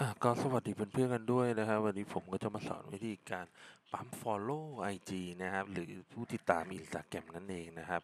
อ่าก็สวัสดีเพื่อนๆกันด้วยนะครับ วันนี้ผมก็จะมาสอนวิธีการปั๊ม Follow IG นะครับ หรือผู้ติดตาม Instagram นั่นเองนะครับ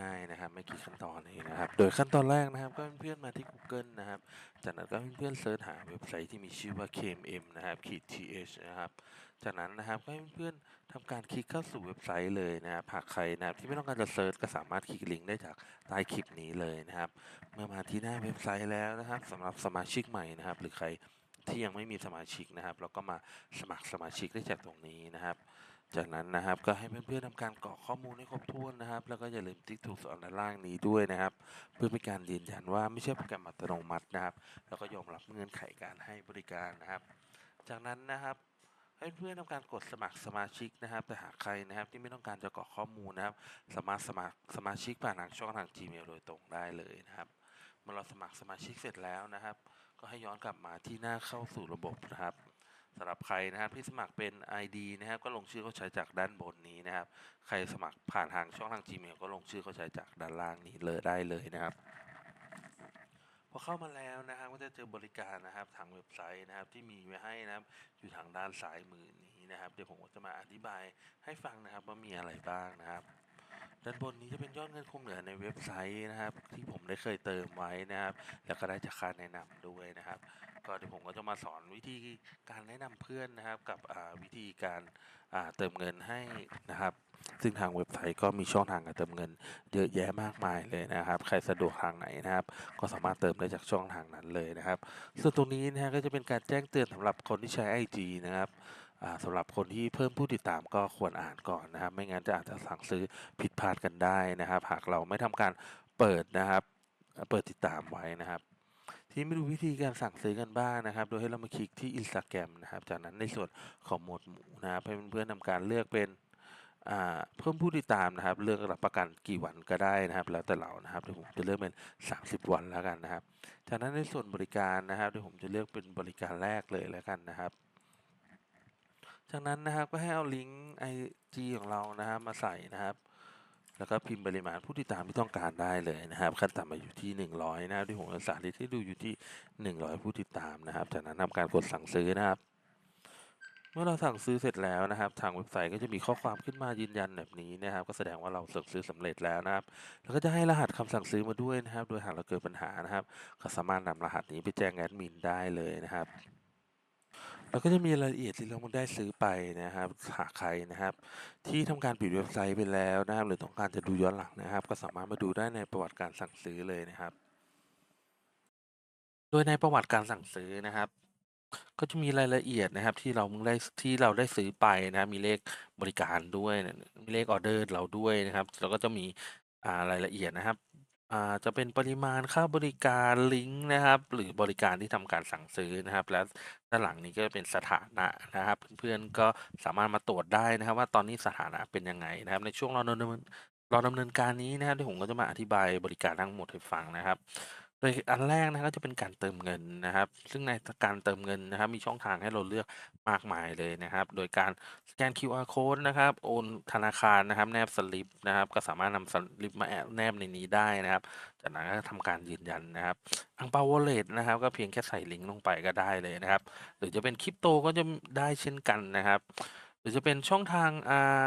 ง่ายๆนะครับ ไม่กี่ขั้นตอนเองนะครับ โดยขั้นตอนแรกนะครับ ก็เพื่อนๆมาที่ Google นะครับ จากนั้นก็เพื่อนๆเซิร์ชหาเว็บไซต์ที่มีชื่อว่า KMM นะครับขีด th นะครับ จากนั้นนะครับก็เพื่อนๆทำการคลิกเข้าสู่เว็บไซต์เลยนะครับหากใครนะครับที่ไม่ต้องการจะเซิร์ชก็สามารถคลิกลิงก์ได้จากใต้คลิปนี้เลยนะครับ เมื่อมาที่หน้าเว็บไซต์แล้วนะครับสำหรับสมาชิกใหม่นะครับ หรือใคร ที่ยังไม่มีสมาชิกนะครับเราก็มาสมัครสมาชิกได้จากตรงนี้นะครับ จากนั้นนะครับก็ให้เพื่อนๆทำการกรอกข้อมูลให้ครบถ้วนนะครับ แล้วก็อย่าลืมติ๊กถูกสอนด้านล่างนี้ด้วยนะครับ เพื่อเป็นการยืนยันว่าไม่ใช่โปรแกรมอัตโนมัตินะครับ แล้วก็ยอมรับเงื่อนไขการให้บริการนะครับ จากนั้นนะครับให้เพื่อนทำการกดสมัครสมาชิกนะครับ แต่หากใครนะครับที่ไม่ต้องการจะกรอกข้อมูลนะครับ สามารถสมัครสมาชิกผ่านทางช่องทาง Gmail โดยตรงได้เลยนะครับเมื่อเราสมัครสมาชิกเสร็จแล้วนะครับ ก็ให้ย้อนกลับมาที่หน้าเข้าสู่ระบบนะครับสำหรับใครนะครับที่สมัครเป็น ID นะครับก็ลงชื่อเขาใช้จากด้านบนนี้นะครับ ใครสมัครผ่านทางช่องทาง Gmail ก็ลงชื่อเขาใช้จากด้านล่างนี้เลยได้เลยนะครับพอเข้ามาแล้วนะครับก็จะเจอบริการนะครับทางเว็บไซต์นะครับที่มีไว้ให้นะครับอยู่ทางด้านซ้ายมือนี้นะครับ เดี๋ยวผมก็จะมาอธิบายให้ฟังนะครับว่ามีอะไรบ้างนะครับ ด้านบนนี้จะเป็นยอดเงินคงเหลือในเว็บไซต์นะครับ ที่ผมได้เคยเติมไว้นะครับ แล้วก็ได้จากค่าแนะนำด้วยนะครับ ก็เดี๋ยวผมก็จะมาสอนวิธีการแนะนำเพื่อนนะครับ กับวิธีการเติมเงินให้นะครับ ซึ่งทางเว็บไซต์ก็มีช่องทางการเติมเงิน เยอะแยะมากมายเลยนะครับ ใครสะดวกทางไหนนะครับ ก็สามารถเติมได้จากช่องทางนั้นเลยนะครับ ส่วนตรงนี้นะฮะก็จะเป็นการแจ้งเตือนสำหรับคนที่ใช้ IG นะครับ สำหรับคนที่เพิ่มผู้ติดตามก็ควรอ่านก่อนนะครับ ไม่งั้นจะอาจจะสั่งซื้อผิดพลาดกันได้นะครับ หากเราไม่ทำการเปิดนะครับ เปิดติดตามไว้นะครับทีนี้มาดูวิธีการสั่งซื้อกันบ้างนะครับ โดยให้เรามาคลิกที่ Instagram นะครับ จากนั้นในส่วนของหมวดหมู่นะครับให้เพื่อนๆทำการเลือกเป็นเพิ่มผู้ติดตามนะครับ เลือกรับประกันกี่วันก็ได้นะครับ แล้วแต่เรานะครับเดี๋ยวผมจะเลือกเป็น 30 วันแล้วกันนะครับ จากนั้นในส่วนบริการนะครับเดี๋ยวผมจะเลือกเป็นบริการแรกเลยแล้วกันนะครับ จากนั้นนะครับก็ให้เอาลิงก์ IG ของเรานะครับมาใส่นะครับ แล้วก็พิมพ์ปริมาณผู้ติดตามที่ต้องการได้เลยนะครับขั้นต่ำมาอยู่ที่ 100นะครับที่ผมสาธิตให้ดูอยู่ที่ 100 ผู้ติดตามนะครับ จากนั้นทำการกดสั่งซื้อนะครับ เมื่อเราสั่งซื้อเสร็จแล้วนะครับ ทางเว็บไซต์ก็จะมีข้อความขึ้นมายืนยันแบบนี้นะครับ ก็แสดงว่าเราสั่งซื้อสำเร็จแล้วนะครับ แล้วก็จะให้รหัสคำสั่งซื้อมาด้วยนะครับ โดยหากเราเกิดปัญหานะครับ ก็สามารถนำรหัสนี้ไปแจ้งแอดมินได้เลยนะครับ แล้วก็จะมีรายละเอียดที่เราได้ซื้อไปนะครับ หากใครนะครับ ที่ทำการปิดเว็บไซต์ไปแล้วนะครับ หรือต้องการจะดูย้อนหลังนะครับ ก็สามารถมาดูได้ในประวัติการสั่งซื้อเลยนะครับ โดยในประวัติการสั่งซื้อนะครับ ก็จะมีรายละเอียดนะครับ ที่เราได้ที่เราได้ซื้อไปนะครับมีเลขบริการด้วย มีเลขออเดอร์เราด้วยนะครับ แล้วก็จะมีรายละเอียดนะครับ อ่า จะเป็นปริมาณค่าบริการลิงก์นะครับ หรือบริการที่ทำการสั่งซื้อนะครับ และด้านหลังนี้ก็เป็นสถานะนะครับ เพื่อนๆก็สามารถมาตรวจได้นะครับ ว่าตอนนี้สถานะเป็นยังไงนะครับ ในช่วงเราดำเนินเราดำเนินการนี้นะครับที่ผมก็จะมาอธิบายบริการทั้งหมดให้ฟังนะครับ โดยอันแรกนะก็จะเป็นการเติมเงินนะครับ ซึ่งในการเติมเงินนะครับ มีช่องทางให้เราเลือกมากมายเลยนะครับ โดยการสแกน QR code นะครับ โอนธนาคารนะครับ แนบสลิปนะครับ ก็สามารถนำสลิปมาแอบแนบในนี้ได้นะครับ จากนั้นก็ทำการยืนยันนะครับอังเปาวอลเล็ตนะครับ ก็เพียงแค่ใส่ลิงก์ลงไปก็ได้เลยนะครับ หรือจะเป็นคริปโตก็จะได้เช่นกันนะครับ หรือจะเป็นช่องทางอ่า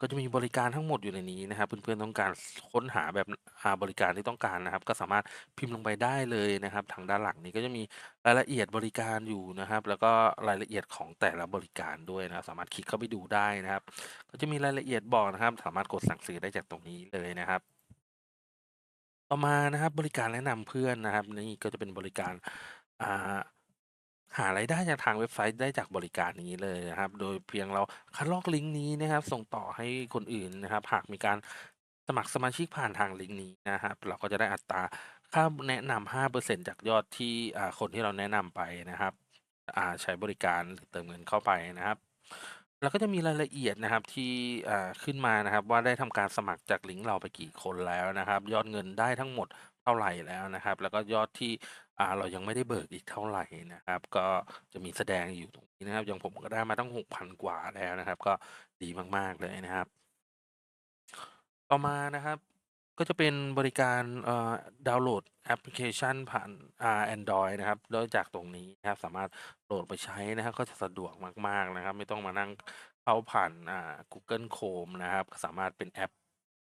ก็จะมีบริการทั้งหมดอยู่ในนี้นะครับ เพื่อน ๆ ต้องการค้นหาแบบหาบริการที่ต้องการนะครับ ก็สามารถพิมพ์ลงไปได้เลยนะครับ ทางด้านหลังนี้ก็จะมีรายละเอียดบริการอยู่นะครับ แล้วก็รายละเอียดของแต่ละบริการด้วยนะครับสามารถคลิกเข้าไปดูได้นะครับ ก็จะมีรายละเอียดบอกนะครับ สามารถกดสั่งซื้อได้จากตรงนี้เลยนะครับ ต่อมานะครับบริการแนะนำเพื่อนนะครับ นี่ก็จะเป็นบริการอ่า หารายได้จากทางเว็บไซต์ได้จากบริการนี้เลยนะครับ โดยเพียงเราคัดลอกลิงก์นี้นะครับ ส่งต่อให้คนอื่นนะครับ หากมีการสมัครสมาชิกผ่านทางลิงก์นี้นะครับ เราก็จะได้อัตราค่าแนะนำ5%จากยอดที่คนที่เราแนะนำไปนะครับใช้บริการหรือเติมเงินเข้าไปนะครับแล้วก็จะมีรายละเอียดนะครับที่ขึ้นมานะครับ ว่าได้ทำการสมัครจากลิงก์เราไปกี่คนแล้วนะครับ ยอดเงินได้ทั้งหมด เท่าไหร่แล้วนะครับ แล้วก็ยอดที่ อ่า เรายังไม่ได้เบิกอีกเท่าไรนะครับ ก็จะมีแสดงอยู่ตรงนี้นะครับ อย่างผมก็ได้มาตั้ง6,000กว่าแล้วนะครับ ก็ดีมากๆเลยนะครับต่อมานะครับก็จะเป็นบริการเอ่อดาวน์โหลดแอปพลิเคชันผ่านอ่าแอนดรอยนะครับแล้วจากตรงนี้นะครับสามารถโหลดไปใช้นะครับ ก็จะสะดวกมาก ๆ นะครับ ไม่ต้องมานั่งเข้าผ่านอ่า Google Chrome นะครับ สามารถเป็นแอป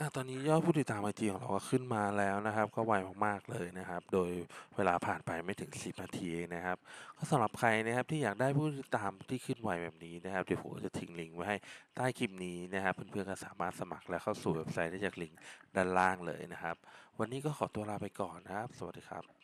อาตอนนี้ยอดผู้ติดตามไอจีของเราก็ขึ้นมาแล้วนะครับ ก็ไวมากๆเลยนะครับ โดยเวลาผ่านไปไม่ถึง 10 นาทีเองนะครับ ก็สำหรับใครนะครับที่อยากได้ผู้ติดตามที่ขึ้นไวแบบนี้นะครับ เดี๋ยวผมก็จะทิ้งลิงก์ไว้ให้ใต้คลิปนี้นะครับ เพื่อนๆก็สามารถสมัครและเข้าสู่เว็บไซต์ได้จากลิงก์ด้านล่างเลยนะครับ วันนี้ก็ขอตัวลาไปก่อนนะครับ สวัสดีครับ